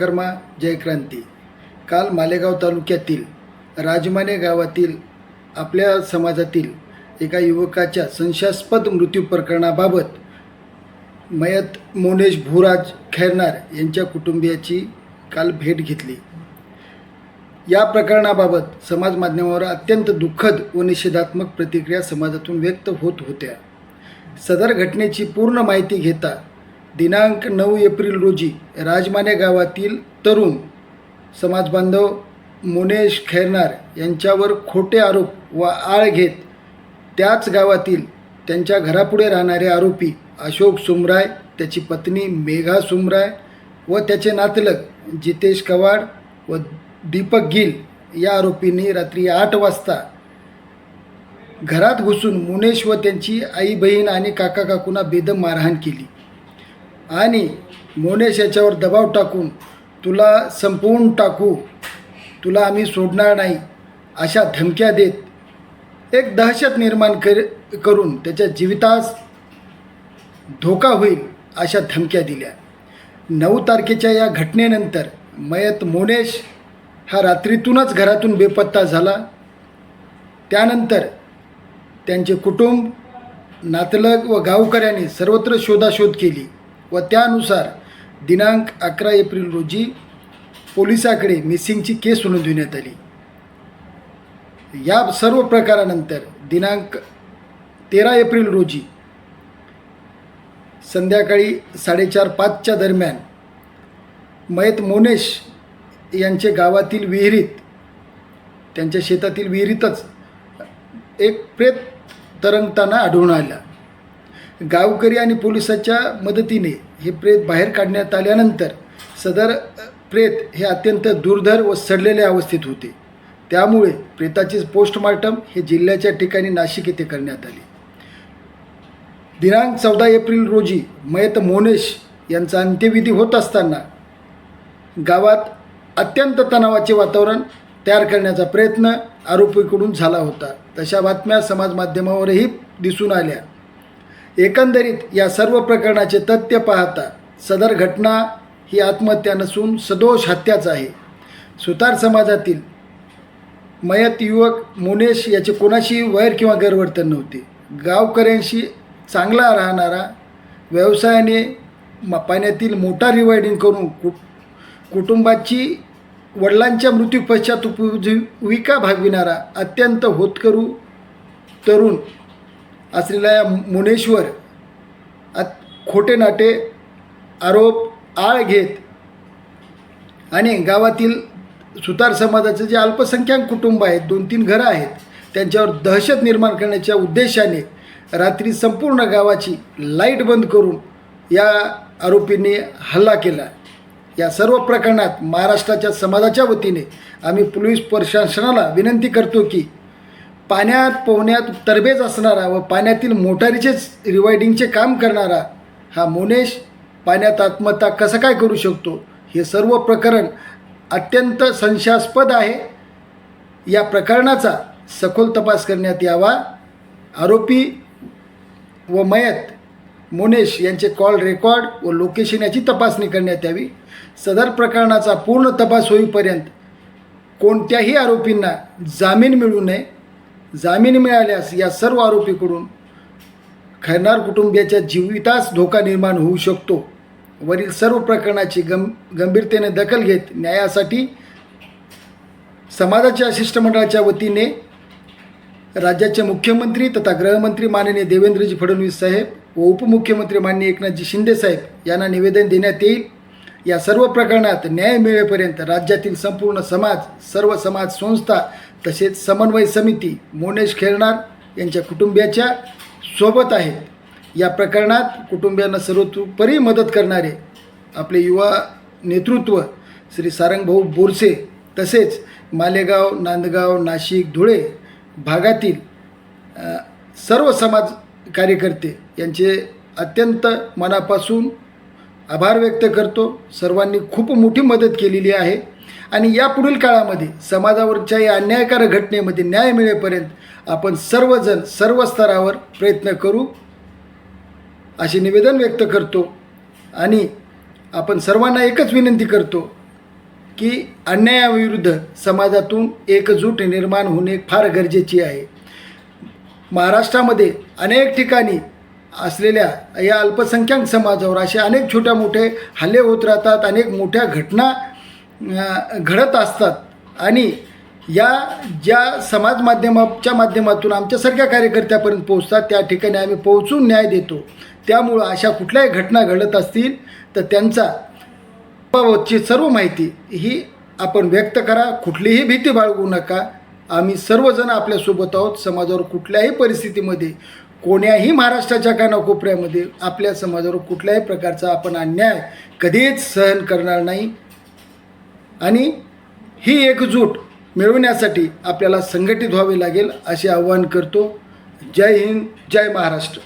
कर्मा जयक्रांती काल मालेगाव तालुक्यातील राजमाने गावातील आपल्या समाजातील एका युवकाच्या संशयास्पद मृत्यू प्रकरणाबाबत मयत मोनेश भूराज खैरनार यांच्या कुटुंबियाची काल भेट घेतली. या प्रकरणाबाबत समाज माध्यमावर अत्यंत दुःखद व निषेधात्मक प्रतिक्रिया समाजातून व्यक्त होत होत्या. सदर घटनेची पूर्ण माहिती घेता दिनांक नऊ एप्रिल रोजी राजमाने गावातील तरुण समाजबांधव मुनेश खैरनार यांच्यावर खोटे आरोप व आळ घेत त्याच गावातील त्यांच्या घरापुढे राहणारे आरोपी अशोक सुमराय त्याची पत्नी मेघा सुमराय व त्याचे नातलग जितेश कवाड व दीपक गिल या आरोपींनी रात्री आठ वाजता घरात घुसून मुनेश व त्यांची आई बहीण आणि काका काकूंना बेदम मारहाण केली. आणि मोनेश याच्यावर दबाव टाकून तुला संपवून टाकू तुला आम्ही सोडणार नाही अशा धमक्या देत एक दहशत निर्माण कर करून त्याच्या जीवितास धोका होईल अशा धमक्या दिल्या. नऊ तारखेच्या या घटनेनंतर मयत मोनेश हा रात्रीतूनच घरातून बेपत्ता झाला. त्यानंतर त्यांचे कुटुंब नातलग व गावकऱ्यांनी सर्वत्र शोधाशोध केली. व त्यानुसार दिनांक अकरा एप्रिल रोजी पोलिसाकडे मिसिंगची केस नोंदविण्यात आली. या सर्व प्रकारानंतर दिनांक तेरा एप्रिल रोजी संध्याकाळी साडेचार पाचच्या दरम्यान मयत मोनेश यांचे गावातील विहिरीत त्यांच्या शेतातील विहिरीतच एक प्रेत तरंगताना आढळून आला गावकरी आणि पोलिसाच्या मदतीने हे प्रेत बाहेर काढण्यात आल्यानंतर सदर प्रेत हे अत्यंत दुर्धर व सडलेल्या अवस्थेत होते. त्यामुळे प्रेताचे पोस्टमार्टम हे जिल्ह्याच्या ठिकाणी नाशिक येथे करण्यात आले. दिनांक चौदा एप्रिल रोजी मयत मोनेश यांचा अंत्यविधी होत असताना गावात अत्यंत तणावाचे वातावरण तयार करण्याचा प्रयत्न आरोपीकडून झाला होता. तशा बातम्या समाज माध्यमावरही दिसून आल्या. एकंदरीत या सर्व प्रकरणाचे तथ्य पाहता सदर घटना ही आत्महत्या नसून सदोष हत्याच आहे. सुतार समाजातील मयत युवक मुनेश याचे कोणाशी वैर किंवा गैरवर्तन नव्हते. गावकऱ्यांशी चांगला राहणारा व्यवसायाने म पाण्यातील मोटार रिवायडिंग करून कु कुटुंबाची वडिलांच्या मृत्यू पश्चात उपजीविका भागविणारा अत्यंत होतकरू तरुण असलेल्या या मुनेश्वर आत खोटे नाटे आरोप आळ घेत आणि गावातील सुतार समाजाचं जे अल्पसंख्याक कुटुंब आहेत दोन तीन घरं आहेत त्यांच्यावर दहशत निर्माण करण्याच्या उद्देशाने रात्री संपूर्ण गावाची लाइट बंद करून या आरोपींनी हल्ला केला. या सर्व प्रकरणात महाराष्ट्राच्या समाजाच्या वतीने आम्ही पोलीस प्रशासनाला विनंती करतो की पाण्यात पोहण्यात तरबेज असणारा व पाण्यातील मोटारीचेच रिवायडिंगचे काम करणारा हा मोनेश पाण्यात आत्महत्या कसं काय करू शकतो? हे सर्व प्रकरण अत्यंत संशयास्पद आहे. या प्रकरणाचा सखोल तपास करण्यात यावा. आरोपी व मयत मोनेश यांचे कॉल रेकॉर्ड व लोकेशन याची तपासणी करण्यात यावी. सदर प्रकरणाचा पूर्ण तपास होईपर्यंत कोणत्याही आरोपींना जामीन मिळू नये. जामीन मिळाल्यास या सर्व आरोपीकडून खैरनार कुटुंबियाच्या जीवितास धोका निर्माण होऊ शकतो. वरील सर्व प्रकरणाची गं गंभीरतेने दखल घेत न्यायासाठी समाजाच्या शिष्टमंडळाच्या वतीने राज्याचे मुख्यमंत्री तथा गृहमंत्री माननीय देवेंद्रजी फडणवीस साहेब व उपमुख्यमंत्री माननीय एकनाथजी शिंदे साहेब यांना निवेदन देण्यात येईल. या सर्व प्रकरणात न्याय मिळेपर्यंत राज्यातील संपूर्ण समाज सर्व समाज संस्था तसेच समन्वय समिती मोनेश खेरणार यांच्या कुटुंबियाच्या सोबत आहेत या प्रकरणात कुटुंबियांना सर्वतोपरी मदत करणारे आपले युवा नेतृत्व श्री सारंगभाऊ बोरसे तसेच मालेगाव नांदगाव नाशिक धुळे भागातील सर्व समाज कार्यकर्ते यांचे अत्यंत मनापासून आभार व्यक्त करतो. सर्वांनी खूप मोठी मदत केलेली आहे. आणि यापुढील काळामध्ये समाजावरच्या या अन्यायकारक घटनेमध्ये न्याय मिळेपर्यंत आपण सर्वजण सर्व स्तरावर प्रयत्न करू असे निवेदन व्यक्त करतो. आणि आपण सर्वांना एकच विनंती करतो की अन्यायाविरुद्ध समाजातून एकजूट निर्माण होणे फार गरजेची आहे. महाराष्ट्रामध्ये अनेक ठिकाणी असलेल्या या अल्पसंख्याक समाजावर असे अनेक छोट्या मोठे हल्ले होत राहतात अनेक मोठ्या घटना घडत असतात. आणि या ज्या समाज माध्यमाच्या माध्यमातून आमच्यासारख्या कार्यकर्त्यापर्यंत पोहोचतात त्या ठिकाणी आम्ही पोहोचून न्याय देतो. त्यामुळं अशा कुठल्याही घटना घडत असतील तर त्यांचा बाबतची सर्व माहिती ही आपण व्यक्त करा. कुठलीही भीती बाळगू नका. आम्ही सर्वजण आपल्यासोबत आहोत. समाजावर कुठल्याही परिस्थितीमध्ये कोण्याही महाराष्ट्राच्या कानाकोपऱ्यामध्ये आपल्या समाजावर कुठल्याही प्रकारचा आपण अन्याय कधीच सहन करणार नाही. आणि ही एकजूट मिळवण्यासाठी आपल्याला संघटित व्हावे लागेल असे आवाहन करतो. जय हिंद जय महाराष्ट्र.